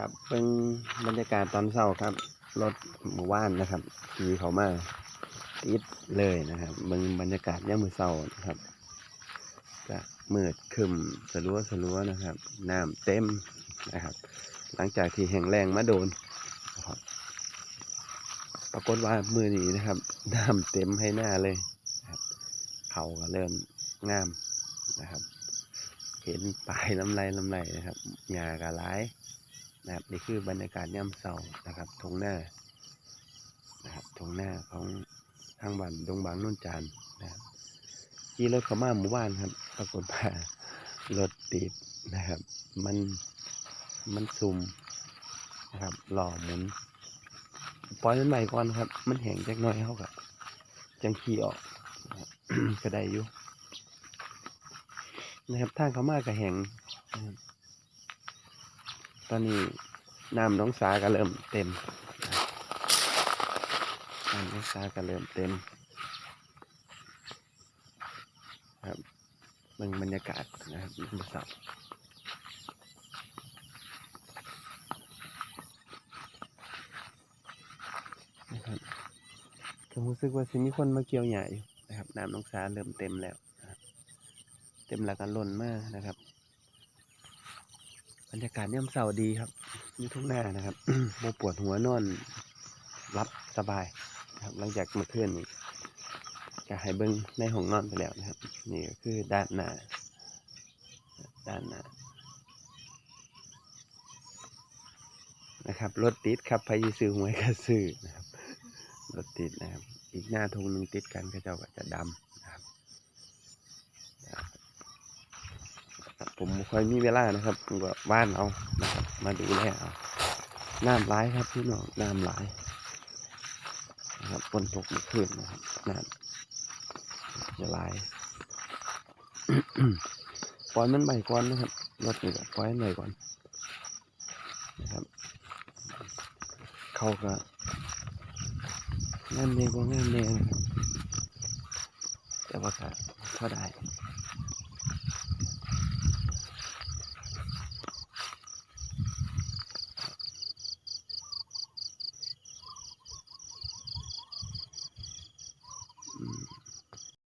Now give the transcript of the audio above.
ครับเป็นบรรยากาศตอนเช้าครับ รถหมู่บ้านนะครับขี่เขามาติดเลยนะครับเบิ่งบรรยากาศย่ามมือเช้านะครับก็มืดคึมสลัวสลัวนะครับน้ำเต็มนะครับ หลังจากที่แห้งแรงมาโดนนะครับปรากฏว่ามือนี้นะครับน้ำเต็มให้หน้าเลยนะครับเขาก็เริ่มงามนะครับ เห็นปลายลำไรลำไรนะครับหญ้ากะหลาย นะครับนี่คือบรรยากาศย่ำเสานะครับทงหน้านะครับทงหน้าของทางบ้านดงบางนุ่นจานนะครับขี่รถเข้ามาหมู่บ้านครับ ปรากฏว่ารถติดนะครับ มันมันซุ่มนะครับหล่อหมุนปล่อยมันใหม่ก่อนครับ มันแห้งจักน่อยเขากับจังขี่ออกนะครับก็ได้อยู่นะครับทางเขามากับแห้งนะครับ อนนี้น้ำน้องสาก็เริ่มเต็มน้ำน้องสาก็เริ่มเต็ม ครับเบิ่งบรรยากาศนะครับบรรยากาศนะครับก็รู้สึกว่าสิมีคนมาเกี่ยวใหญ่อยู่นะครับน้ำน้องสาเริ่มเต็มแล้ว เต็มแล้วก็ล้นมากนะครับ รรยากาศย่ำเสาดีครับมีทุ่งนานะครับโมปวดหัวนอนรับสบายครับหลังจากมาเมื่อนนี้ก็ให้เบิ้งในห้องนอนไปแล้วนะครับ นี่ก็คือด้านหน้าด้านหน้านะครับรถติดครับพายุซื้อหวยก็ซื้อนะครับรถติดนะครับ อีกหน้าทงหนึ่งติดกันก็เจ้าก็จะดำนะครับ ครับ ผมค่อยมีเวลานะครับผมก็บ้านเอานะครับมาดูแลเอาน้ำร้ายครับพี่น้องน้ำหลายนะครับฝนตกเมื่อคืนนะครับน้ำจะหลายปล่อยมันใหม่ก่อนนะครับรถนี่ก็ปล่อยมันใหม่ก่อนนะครับเขาก็งามเนกว่างามเนนะครับแต่ว่าก็พอได้